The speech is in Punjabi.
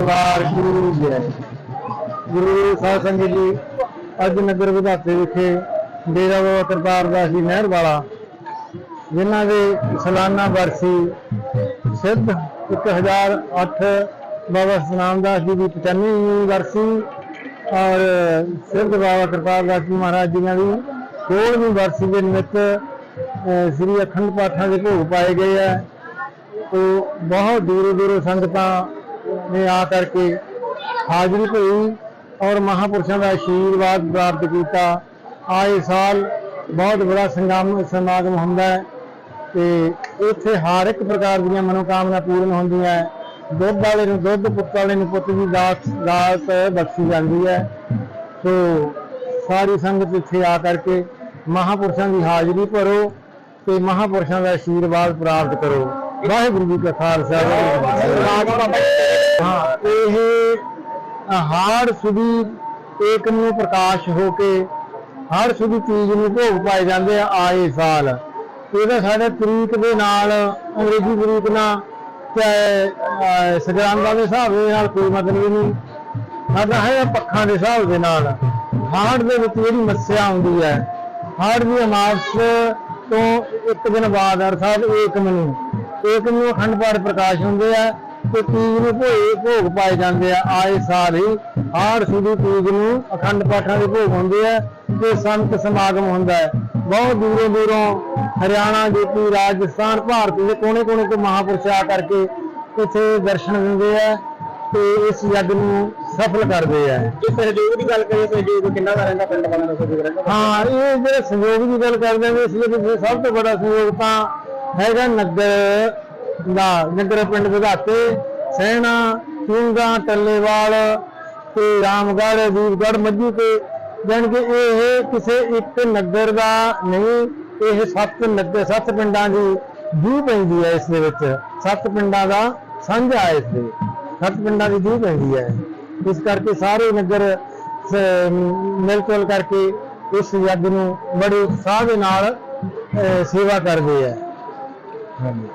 ਵਾਰ ਗੁਰੂ ਜੀ ਗੁਰੂ ਸਾਹਿਬ ਸੰਗਤ ਜੀ ਅੱਜ ਨਗਰ ਵਿਧਾਤੇ ਵਿਖੇ ਡੇਰਾ ਬਾਬਾ ਕਰਤਾਰ ਦਾਸ ਜੀ ਨਹਿਰ ਵਾਲਾ, ਜਿਨ੍ਹਾਂ ਦੇ ਸਾਲਾਨਾ ਵਰਸੀ ਸਿੱਧ 1008 ਬਾਬਾ ਸਨਾਮ ਦਾਸ ਜੀ ਦੀ 95ਵੀਂ ਵਰਸੀ ਔਰ ਸਿੱਧ ਬਾਬਾ ਕਰਤਾਰ ਦਾਸ ਜੀ ਮਹਾਰਾਜ ਜੀਆਂ ਦੀ 16ਵੀਂ ਵਰਸੀ ਦੇ ਨਿਮਿਤ ਸ੍ਰੀ ਅਖੰਡ ਪਾਠਾਂ ਦੇ ਭੋਗ ਪਾਏ ਗਏ ਆ ਤੋ ਬਹੁਤ ਦੂਰੋਂ ਦੂਰੋਂ ਸੰਗਤਾਂ ਨੇ ਆ ਕਰਕੇ ਹਾਜ਼ਰੀ ਭਰੀ ਔਰ ਮਹਾਪੁਰਸ਼ਾਂ ਦਾ ਆਸ਼ੀਰਵਾਦ ਪ੍ਰਾਪਤ ਕੀਤਾ। ਆਏ ਸਾਲ ਬਹੁਤ ਬੜਾ ਸੰਗਮ, ਸਮਾਗਮ ਹੁੰਦਾ ਹੈ ਤੇ ਇੱਥੇ ਹਰ ਇੱਕ ਪ੍ਰਕਾਰ ਦੀਆਂ ਮਨੋਕਾਮਨਾ ਪੂਰਨ ਹੁੰਦੀਆਂ ਹੈ। ਦੁੱਧ ਵਾਲੇ ਨੂੰ ਦੁੱਧ, ਪੁੱਤ ਵਾਲੇ ਨੂੰ ਪੁੱਤ ਦੀ ਦਾਤ ਦਾਤ ਬਖਸ਼ੀ ਜਾਂਦੀ ਹੈ। ਸੋ ਸਾਰੀ ਸੰਗਤ ਇੱਥੇ ਆ ਕਰਕੇ ਮਹਾਪੁਰਸ਼ਾਂ ਦੀ ਹਾਜ਼ਰੀ ਭਰੋ ਤੇ ਮਹਾਪੁਰਸ਼ਾਂ ਦਾ ਆਸ਼ੀਰਵਾਦ ਪ੍ਰਾਪਤ ਕਰੋ। ਵਾਹਿਗੁਰੂ ਜੀ ਕਾ ਖਾਲਸਾ ਹਾਂ, ਇਹ ਹਾੜ ਸੁਦੀ ਏਕ ਨੂੰ ਪ੍ਰਕਾਸ਼ ਹੋ ਕੇ ਹਰ ਸੁਦੀ ਤੀਜ ਨੂੰ ਭੋਗ ਪਾਏ ਜਾਂਦੇ ਆ ਆਏ ਸਾਲ। ਇਹਦਾ ਸਾਡੇ ਤਰੀਕ ਦੇ ਨਾਲ ਅੰਗਰੇਜ਼ੀ ਤਰੀਕ ਨਾਲ ਤੇ ਸਗਰਾਂਦਾ ਦੇ ਹਿਸਾਬ ਦੇ ਨਾਲ ਕੋਈ ਮਤਲਬ ਨਹੀਂ। ਸਾਡਾ ਹੈ ਪੱਖਾਂ ਦੇ ਹਿਸਾਬ ਦੇ ਨਾਲ। ਹਾੜ ਦੇ ਵਿੱਚ ਜਿਹੜੀ ਮੱਸਿਆ ਆਉਂਦੀ ਹੈ, ਹਾੜ ਦੀ ਅਮਾਵਸ ਤੋਂ ਇੱਕ ਦਿਨ ਬਾਅਦ ਅਰਥਾਤ ਏਕ ਮਨੂ ਏਕਮ ਨੂੰ ਅਖੰਡ ਪਾਠ ਪ੍ਰਕਾਸ਼ ਹੁੰਦੇ ਆ ਤੇ ਤੀਜ ਨੂੰ ਭੋਗ ਭੋਗ ਪਾਏ ਜਾਂਦੇ ਆ ਆਏ ਸਾਲ ਹੀ ਹਾੜ ਸੁਦੀ ਤੀਜ ਨੂੰ ਅਖੰਡ ਪਾਠਾਂ ਦੇ ਭੋਗ ਹੁੰਦੇ ਆ ਤੇ ਸੰਤ ਸਮਾਗਮ ਹੁੰਦਾ ਹੈ। ਬਹੁਤ ਦੂਰੋਂ ਦੂਰੋਂ ਹਰਿਆਣਾ ਯੂਪੀ ਰਾਜਸਥਾਨ ਭਾਰਤ ਦੇ ਕੋਨੇ-ਕੋਨੇ ਤੋਂ ਮਹਾਪੁਰਸ਼ ਆ ਕਰਕੇ ਇੱਥੇ ਦਰਸ਼ਨ ਦਿੰਦੇ ਆ ਤੇ ਇਸ ਯੱਗ ਨੂੰ ਸਫਲ ਕਰਦੇ ਆ। ਜੇ ਸਹਿਯੋਗ ਦੀ ਗੱਲ ਕਰੀਏ ਸਹਿਯੋਗ ਕਿੰਨਾ ਦਾ ਰਹਿੰਦਾ ਪਿੰਡ ਵਾਲਿਆਂ ਦਾ ਸਹਿਯੋਗ ਰਹਿੰਦਾ? ਹਾਂ ਇਹ ਜਿਹੜੇ ਸਹਿਯੋਗ ਦੀ ਗੱਲ ਕਰਦੇ ਨੇ ਇਸ ਵਿੱਚ ਸਭ ਤੋਂ ਵੱਡਾ ਸਹਿਯੋਗ ਤਾਂ ਹੈਗਾ ਨਗਰ ਦਾ, ਨਗਰ ਪਿੰਡ ਵਿਧਾਤੇ ਸਹਿਣਾ ਚੂੰਗਾ, ਟੱਲੇਵਾਲ ਤੇ ਰਾਮਗੜ੍ਹ ਵੀਰਗੜ੍ਹ ਮੱਝੂ ਤੇ। ਜਾਣੀ ਕਿ ਇਹ ਕਿਸੇ ਇੱਕ ਨਗਰ ਦਾ ਨਹੀਂ, ਇਹ ਸੱਤ ਨਗਰ, ਸੱਤ ਪਿੰਡਾਂ ਦੀ ਜੂ ਪੈਂਦੀ ਹੈ ਇਸ ਦੇ ਵਿੱਚ। ਸੱਤ ਪਿੰਡਾਂ ਦਾ ਸਾਂਝਾ ਹੈ ਇਸ ਦੇ। ਸੱਤ ਪਿੰਡਾਂ ਦੀ ਜੂ ਪੈਂਦੀ ਹੈ। ਇਸ ਕਰਕੇ ਸਾਰੇ ਨਗਰ ਸ- ਮਿਲ ਜੁਲ ਕਰਕੇ ਇਸ ਯੱਗ ਨੂੰ ਬੜੇ ਉਤਸ਼ਾਹ ਦੇ ਨਾਲ ਸੇਵਾ ਕਰਦੇ ਆ 那你